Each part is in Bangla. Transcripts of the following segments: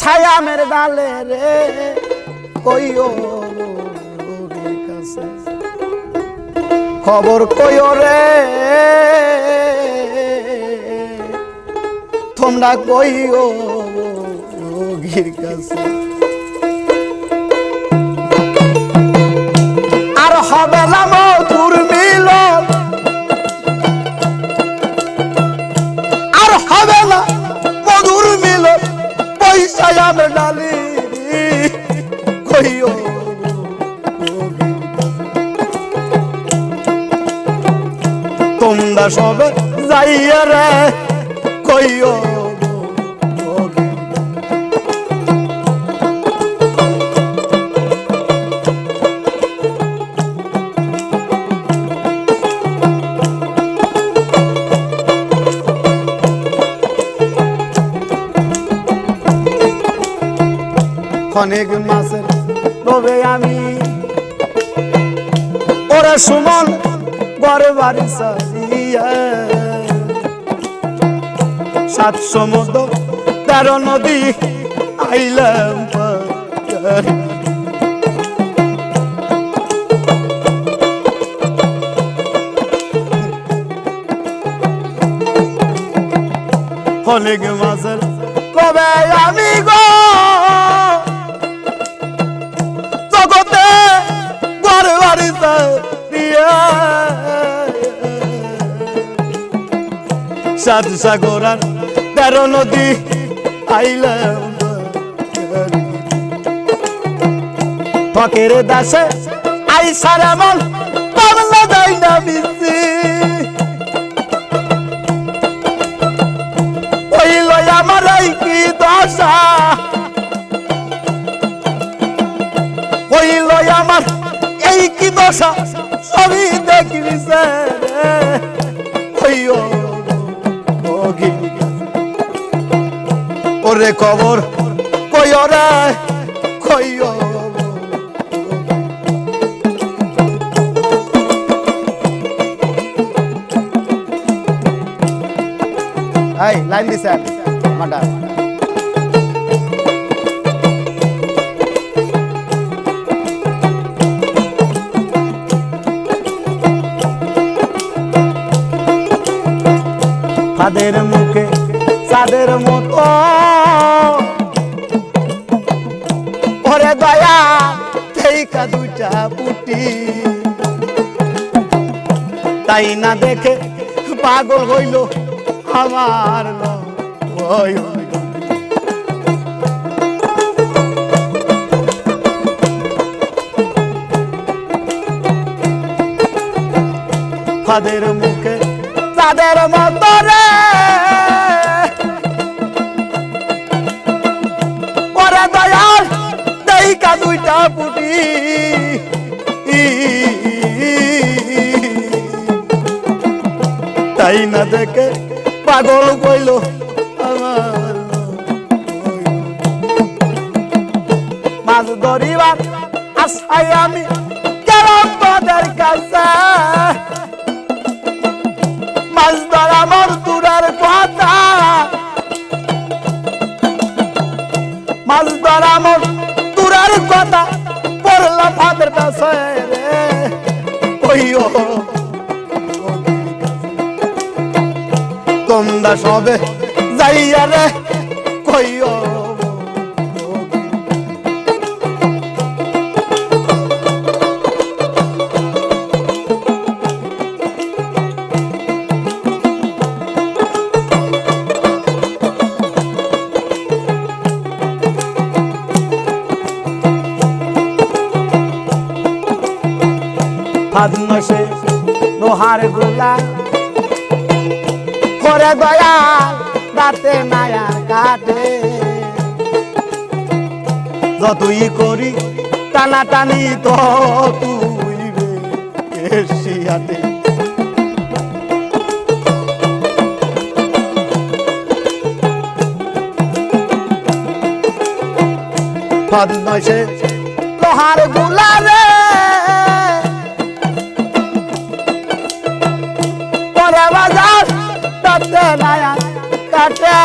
ছায়ামের ডালে রে কইও কাছে। খবর কইও রে তোমরা কইও রোগীর কাছে। কইও তোমরা সবে যাইয়া রে কইও অনেক মাসের তবে আমি ওরা সুমন ঘরে বাড়ি সারিয়া সাত সমুদ্র তেরো নদী আইলাম। অনেক মাসের সাত সাগর আর তেরো নদী আইলাম ফকের দাসে আই সারা মন বাংলা দেয় না বিসি ওই লই আমার কি দশা? ওই লই আমার এই কি দশা? ওরে খবর কই রে কই এই লাইন দিছে মাটা ফাদের মুখে সাদের মতো তাই না দেখে পাগল হইল আমার। ফাদের মুখে, তাদের মতো রে। ওরে দয়াল দেইকা দুইটা পুটি। তাই না দেখে পাগল কইল। মাছ ধরিবার আশায় আমি গেলাম তোদের কাছে। মাছ ধরা আমার দূরের কথা। মাছ ধরা আমার দূরের কথা পড়লাম ফাদের কাছে রে। ওইও তোমরা সবে যাইয়া রে ফাদ মাসে লোহার গোলা করে দয়া, রাতে নায়া কাটে। যতই করি, টানা টানি তো তুই এসিয়াতে ফাদ মাসে লোহার গোলা তাতে নায়া কাটে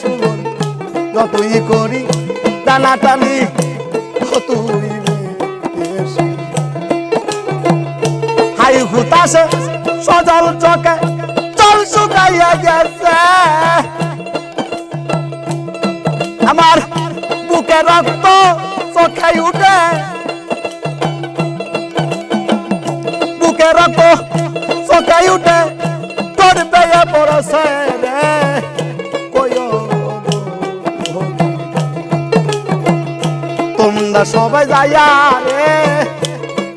সুমন। যতই টানাটানি তুই বেশি। হাই হুতাসে সজল চকে চল শুকাইয়া গেছে। আমার বুকে রক্ত চোখে উঠে। বুকে রক্ত চোখে উঠে। তোমরা সবাই যাইয়া রে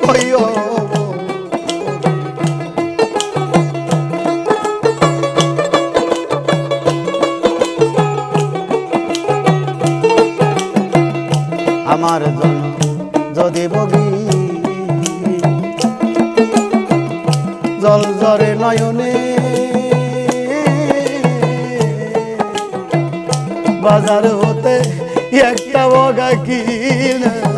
কইও আমার জন্য যদি বগি জল জরে নয়নে বাজার হতে একটা বগা কিনা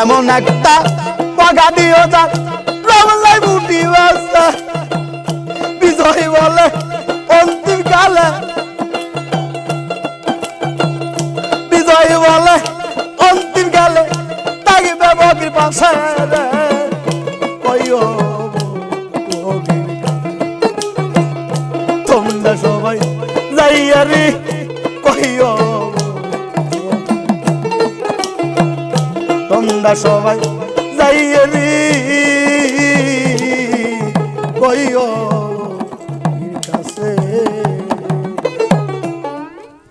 এমন একটা বগা দিও যা, রমলাই বুটি বাসা বিজয় বলে অন্তিম কালে বিজয় বলে অন্তিম কালে তাগিবে বগির পাশে কইও তোমরা সবাই যাইয়ারি তোমরা সবাই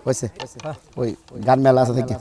হয়েছে ওই গান মেলা আছে থেকে